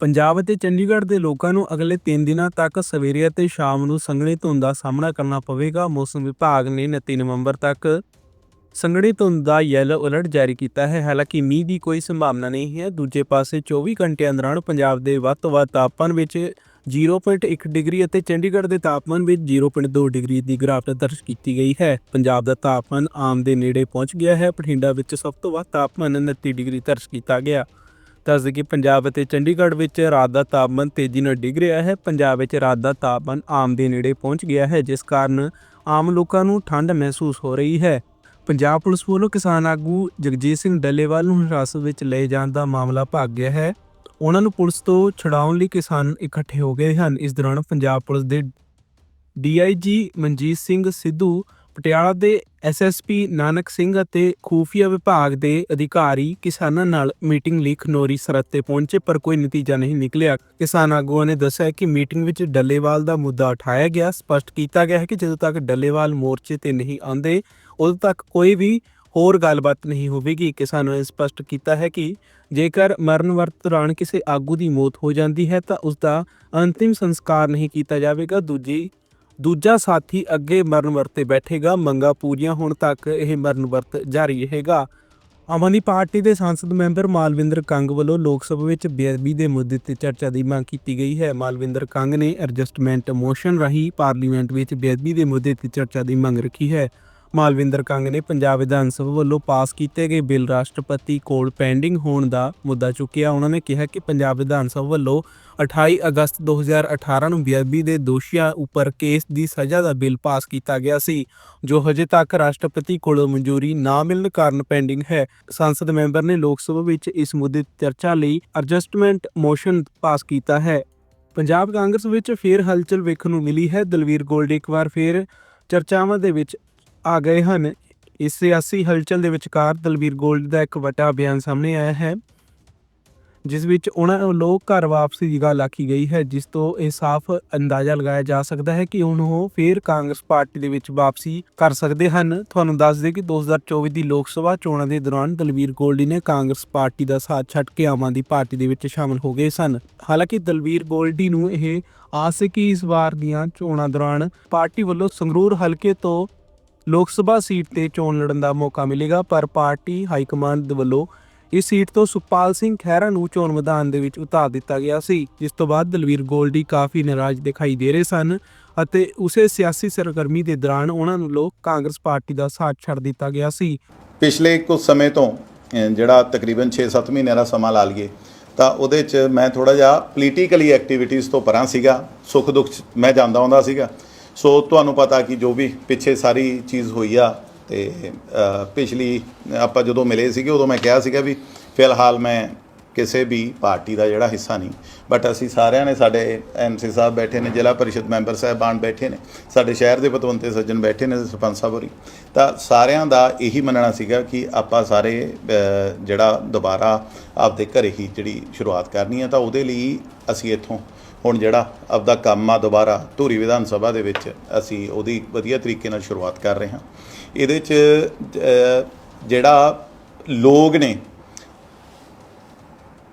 ਪੰਜਾਬ ਅਤੇ ਚੰਡੀਗੜ੍ਹ ਦੇ ਲੋਕਾਂ ਨੂੰ ਅਗਲੇ 3 ਦਿਨਾਂ ਤੱਕ ਸਵੇਰੇ ਅਤੇ ਸ਼ਾਮ ਨੂੰ ਸੰਘਣੀ ਧੁੰਦ ਦਾ ਸਾਹਮਣਾ ਕਰਨਾ ਪਵੇਗਾ। ਮੌਸਮ ਵਿਭਾਗ ਨੇ 29 ਨਵੰਬਰ ਤੱਕ ਸੰਘਣੀ ਧੁੰਦ ਦਾ ਯੈਲੋ ਅਲਰਟ ਜਾਰੀ ਕੀਤਾ ਹੈ। ਹਾਲਾਂਕਿ ਮੀਂਹ ਦੀ ਕੋਈ ਸੰਭਾਵਨਾ ਨਹੀਂ ਹੈ। ਦੂਜੇ ਪਾਸੇ 24 ਘੰਟਿਆਂ ਦੌਰਾਨ ਪੰਜਾਬ ਦੇ ਵੱਧ ਤੋਂ ਵੱਧ ਤਾਪਮਾਨ ਵਿੱਚ 0.1 ਡਿਗਰੀ ਅਤੇ ਚੰਡੀਗੜ੍ਹ ਦੇ ਤਾਪਮਾਨ ਵਿੱਚ 0.2 ਡਿਗਰੀ ਦੀ ਗਿਰਾਵਟ ਦਰਜ ਕੀਤੀ ਗਈ ਹੈ। ਪੰਜਾਬ ਦਾ ਤਾਪਮਾਨ ਆਮ ਦੇ ਨੇੜੇ ਪਹੁੰਚ ਗਿਆ ਹੈ। ਬਠਿੰਡਾ ਵਿੱਚ ਸਭ ਤੋਂ ਵੱਧ ਤਾਪਮਾਨ 29 ਡਿਗਰੀ ਦਰਜ ਕੀਤਾ ਗਿਆ। ਦੱਸਦੇ ਕਿ ਪੰਜਾਬ ਅਤੇ ਚੰਡੀਗੜ੍ਹ ਵਿੱਚ ਰਾਤ ਦਾ ਤਾਪਮਾਨ ਤੇਜ਼ੀ ਨਾਲ ਡਿੱਗ ਰਿਹਾ ਹੈ। ਪੰਜਾਬ ਵਿੱਚ ਰਾਤ ਦਾ ਤਾਪਮਾਨ ਆਮ ਦੇ ਨੇੜੇ ਪਹੁੰਚ ਗਿਆ ਹੈ, ਜਿਸ ਕਾਰਨ ਆਮ ਲੋਕਾਂ ਨੂੰ ਠੰਡ ਮਹਿਸੂਸ ਹੋ ਰਹੀ ਹੈ। ਪੰਜਾਬ ਪੁਲਿਸ ਵੱਲੋਂ ਕਿਸਾਨ ਆਗੂ ਜਗਜੀਤ ਸਿੰਘ ਡੱਲੇਵਾਲ ਨੂੰ ਹਿਰਾਸਤ ਵਿੱਚ ਲਏ ਜਾਣ ਦਾ ਮਾਮਲਾ ਭਾਗ ਗਿਆ ਹੈ। ਉਹਨਾਂ ਨੂੰ ਪੁਲਿਸ ਤੋਂ ਛਡਾਉਣ ਲਈ ਕਿਸਾਨ ਇਕੱਠੇ ਹੋ ਗਏ ਹਨ। ਇਸ ਦੌਰਾਨ ਪੰਜਾਬ ਪੁਲਿਸ ਦੇ ਡੀਆਈਜੀ ਮਨਜੀਤ ਸਿੰਘ ਸਿੱਧੂ ਪਟਿਆਲਾ ਦੇ ਐਸਐਸਪੀ ਨਾਨਕ ਸਿੰਘ ਅਤੇ ਖੂਫੀਆ ਵਿਭਾਗ ਦੇ ਅਧਿਕਾਰੀ ਕਿਸਾਨਾਂ ਨਾਲ ਮੀਟਿੰਗ ਲਈ ਖਨੋਰੀ ਸਰਹੱਦ ਤੇ ਪਹੁੰਚੇ, ਪਰ ਕੋਈ ਨਤੀਜਾ ਨਹੀਂ ਨਿਕਲਿਆ। ਕਿਸਾਨ ਆਗੂਆਂ ਨੇ ਦੱਸਿਆ ਕਿ ਮੀਟਿੰਗ ਵਿੱਚ ਡੱਲੇਵਾਲ ਦਾ ਮੁੱਦਾ ਉਠਾਇਆ ਗਿਆ। ਸਪਸ਼ਟ ਕੀਤਾ ਗਿਆ ਹੈ ਕਿ ਜਦੋਂ ਤੱਕ ਡੱਲੇਵਾਲ ਮੋਰਚੇ ਤੇ ਨਹੀਂ ਆਉਂਦੇ, ਉਦੋਂ ਤੱਕ ਕੋਈ ਵੀ ਹੋਰ ਗੱਲਬਾਤ ਨਹੀਂ ਹੋਵੇਗੀ। ਕਿਸਾਨਾਂ ਨੇ ਸਪਸ਼ਟ ਕੀਤਾ ਹੈ ਕਿ ਜੇਕਰ ਮਰਨ ਵਰਤ ਦੌਰਾਨ ਕਿਸੇ ਆਗੂ ਦੀ ਮੌਤ ਹੋ ਜਾਂਦੀ ਹੈ, ਤਾਂ ਉਸ ਦਾ ਅੰਤਿਮ ਸੰਸਕਾਰ ਨਹੀਂ ਕੀਤਾ ਜਾਵੇਗਾ। ਦੂਜੀ ਦੂਜਾ ਸਾਥੀ ਅੱਗੇ ਮਰਨ ਵਰਤ ਤੇ ਬੈਠੇਗਾ, ਮੰਗਾ ਪੂਰੀਆਂ ਹੋਣ ਤੱਕ ਇਹ ਮਰਨ ਵਰਤ ਜਾਰੀ ਰਹੇਗਾ। ਆਮ ਆਦਮੀ ਪਾਰਟੀ ਦੇ ਸੰਸਦ ਮੈਂਬਰ ਮਾਲਵਿੰਦਰ ਕੰਗ ਵੱਲੋਂ ਲੋਕ ਸਭਾ ਵਿੱਚ ਬੇਅਦਬੀ ਦੇ ਮੁੱਦੇ ਤੇ ਚਰਚਾ ਦੀ ਮੰਗ ਕੀਤੀ ਗਈ ਹੈ। ਮਾਲਵਿੰਦਰ ਕੰਗ ਨੇ ਐਡਜਸਟਮੈਂਟ ਮੋਸ਼ਨ ਰਾਹੀਂ ਪਾਰਲੀਮੈਂਟ ਵਿੱਚ ਬੇਅਦਬੀ ਦੇ ਮੁੱਦੇ ਤੇ ਚਰਚਾ ਦੀ ਮੰਗ ਰੱਖੀ ਹੈ। ਮਾਲਵਿੰਦਰ ਕੰਗ ਨੇ ਪੰਜਾਬ ਵਿਧਾਨ ਸਭਾ ਵੱਲੋਂ ਪਾਸ ਕੀਤੇ ਗਏ ਬਿੱਲ ਰਾਸ਼ਟਰਪਤੀ ਕੋਲ ਪੈਂਡਿੰਗ ਹੋਣ ਦਾ ਮੁੱਦਾ ਚੁੱਕਿਆ। ਉਹਨਾਂ ਨੇ ਕਿਹਾ ਕਿ ਪੰਜਾਬ ਵਿਧਾਨ ਸਭਾ ਵੱਲੋਂ 28 ਅਗਸਤ 2018 ਨੂੰ ਬੇਅਦਬੀ ਦੇ ਦੋਸ਼ੀਆਂ ਉੱਪਰ ਕੇਸ ਦੀ ਸਜ਼ਾ ਦਾ ਬਿੱਲ ਪਾਸ ਕੀਤਾ ਗਿਆ ਸੀ, ਜੋ ਹਜੇ ਤੱਕ ਰਾਸ਼ਟਰਪਤੀ ਕੋਲੋਂ ਮਨਜ਼ੂਰੀ ਨਾ ਮਿਲਣ ਕਾਰਨ ਪੈਂਡਿੰਗ ਹੈ। ਸੰਸਦ ਮੈਂਬਰ ਨੇ ਲੋਕ ਸਭਾ ਵਿੱਚ ਇਸ ਮੁੱਦੇ ਤੇ ਚਰਚਾ ਲਈ ਐਡਜਸਟਮੈਂਟ ਮੋਸ਼ਨ ਪਾਸ ਕੀਤਾ ਹੈ। ਪੰਜਾਬ ਕਾਂਗਰਸ ਵਿੱਚ ਫੇਰ ਹਲਚਲ ਵੇਖਣ ਨੂੰ ਮਿਲੀ ਹੈ। ਦਲਵੀਰ ਗੋਲਡ ਇੱਕ ਵਾਰ ਫੇਰ ਚਰਚਾਵਾਂ ਦੇ ਵਿੱਚ ਆ ਗਏ ਹਨ। ਇਸ ਸਿਆਸੀ ਹਲਚਲ ਦੇ ਵਿਚਕਾਰ ਦਲਵੀਰ ਗੋਲਡ ਦਾ ਇੱਕ ਵੱਡਾ ਬਿਆਨ ਸਾਹਮਣੇ ਆਇਆ ਹੈ, ਜਿਸ ਵਿੱਚ ਉਹਨਾਂ ਵੱਲੋਂ ਘਰ ਵਾਪਸੀ ਦੀ ਗੱਲ ਆਖੀ ਗਈ ਹੈ, ਜਿਸ ਤੋਂ ਇਹ ਸਾਫ਼ ਅੰਦਾਜ਼ਾ ਲਗਾਇਆ ਜਾ ਸਕਦਾ ਹੈ ਕਿ ਹੁਣ ਉਹ ਫੇਰ ਕਾਂਗਰਸ ਪਾਰਟੀ ਦੇ ਵਿੱਚ ਵਾਪਸੀ ਕਰ ਸਕਦੇ ਹਨ। ਤੁਹਾਨੂੰ ਦੱਸ ਦੇ ਕਿ 2024 ਦੀ ਲੋਕ ਸਭਾ ਚੋਣਾਂ ਦੇ ਦੌਰਾਨ ਦਲਵੀਰ ਗੋਲਡੀ ਨੇ ਕਾਂਗਰਸ ਪਾਰਟੀ ਦਾ ਸਾਥ ਛੱਡ ਕੇ ਆਮ ਆਦਮੀ ਪਾਰਟੀ ਦੇ ਵਿੱਚ ਸ਼ਾਮਲ ਹੋ ਗਏ ਸਨ। ਹਾਲਾਂਕਿ ਦਲਵੀਰ ਗੋਲਡੀ ਨੂੰ ਇਹ ਆਸ ਹੈ ਕਿ ਇਸ ਵਾਰ ਦੀਆਂ ਚੋਣਾਂ ਦੌਰਾਨ ਪਾਰਟੀ ਵੱਲੋਂ ਸੰਗਰੂਰ ਹਲਕੇ ਤੋਂ ਲੋਕ ਸਭਾ ਸੀਟ ਤੇ ਚੋਣ ਲੜਨ ਦਾ ਮੌਕਾ ਮਿਲੇਗਾ, ਪਰ ਪਾਰਟੀ ਹਾਈ ਕਮਾਂਡ ਵੱਲੋਂ ਇਸ ਸੀਟ ਤੋਂ ਸੁਖਪਾਲ ਸਿੰਘ ਖਹਿਰਾ ਨੂੰ ਚੋਣ ਮੈਦਾਨ ਦੇ ਵਿੱਚ ਉਤਾਰ ਦਿੱਤਾ ਗਿਆ ਸੀ, ਜਿਸ ਤੋਂ ਬਾਅਦ ਦਲਵੀਰ ਗੋਲਡੀ ਕਾਫੀ ਨਾਰਾਜ਼ ਦਿਖਾਈ ਦੇ ਰਹੇ ਸਨ ਅਤੇ ਉਸੇ ਸਿਆਸੀ ਸਰਗਰਮੀ ਦੇ ਦੌਰਾਨ ਉਹਨਾਂ ਨੂੰ ਲੋਕ ਕਾਂਗਰਸ ਪਾਰਟੀ ਦਾ ਸਾਥ ਛੱਡ ਦਿੱਤਾ ਗਿਆ ਸੀ। ਪਿਛਲੇ ਕੁਝ ਸਮੇਂ ਤੋਂ ਜਿਹੜਾ ਤਕਰੀਬਨ 6-7 ਮਹੀਨਿਆਂ ਦਾ ਸਮਾਂ ਲਾ ਲਈਏ, ਤਾਂ ਉਹਦੇ 'ਚ ਮੈਂ ਥੋੜਾ ਜਿਹਾ ਪੋਲੀਟੀਕਲੀ ਐਕਟੀਵਿਟੀਜ਼ ਤੋਂ ਪਰਾਂ ਸੀਗਾ ਸੁੱਖ ਦੁੱਖ 'ਚ ਮੈਂ ਜਾਂਦਾ ਹੁੰਦਾ ਸੀਗਾ। ਸੋ ਤੁਹਾਨੂੰ ਪਤਾ ਕਿ ਜੋ ਵੀ ਪਿੱਛੇ ਸਾਰੀ ਚੀਜ਼ ਹੋਈ ਆ ਤੇ ਪਿਛਲੀ, ਆਪਾਂ ਜਦੋਂ ਮਿਲੇ ਸੀਗੇ ਉਦੋਂ ਮੈਂ ਕਿਹਾ ਸੀਗਾ ਵੀ ਫਿਲਹਾਲ ਮੈਂ ਕਿਸੇ ਵੀ ਪਾਰਟੀ ਦਾ ਜਿਹੜਾ ਹਿੱਸਾ ਨਹੀਂ। ਬਟ ਅਸੀਂ ਸਾਰਿਆਂ ਨੇ ਸਾਡੇ ਐਮਸੀ ਸਾਹਿਬ ਬੈਠੇ ਨੇ, ਜ਼ਿਲ੍ਹਾ ਪਰਿਸ਼ਦ ਮੈਂਬਰ ਸਾਹਿਬਾਨ ਬੈਠੇ ਨੇ, ਸਾਡੇ ਸ਼ਹਿਰ ਦੇ ਪਤਵੰਤੇ ਸੱਜਣ ਬੈਠੇ ਨੇ, ਸਰਪੰਚ ਸਾਹਿਬ ਹੋਰੀ। ਤਾਂ ਸਾਰਿਆਂ ਦਾ ਇਹੀ ਮੰਨਣਾ ਸੀਗਾ ਕਿ ਆਪਾਂ ਸਾਰੇ ਜਿਹੜਾ ਦੁਬਾਰਾ ਆਪਦੇ ਘਰੇ ਹੀ ਜਿਹੜੀ ਸ਼ੁਰੂਆਤ ਕਰਨੀ ਹੈ ਤਾਂ ਉਹਦੇ ਲਈ ਅਸੀਂ ਇੱਥੋਂ ਹੁਣ ਜਿਹੜਾ ਆਪਦਾ ਕੰਮ ਆ ਦੁਬਾਰਾ ਧੂਰੀ ਵਿਧਾਨ ਸਭਾ ਦੇ ਵਿੱਚ ਅਸੀਂ ਉਹਦੀ ਵਧੀਆ ਤਰੀਕੇ ਨਾਲ ਸ਼ੁਰੂਆਤ ਕਰ ਰਹੇ ਹਾਂ। ਇਹਦੇ 'ਚ ਜਿਹੜਾ ਲੋਕ ਨੇ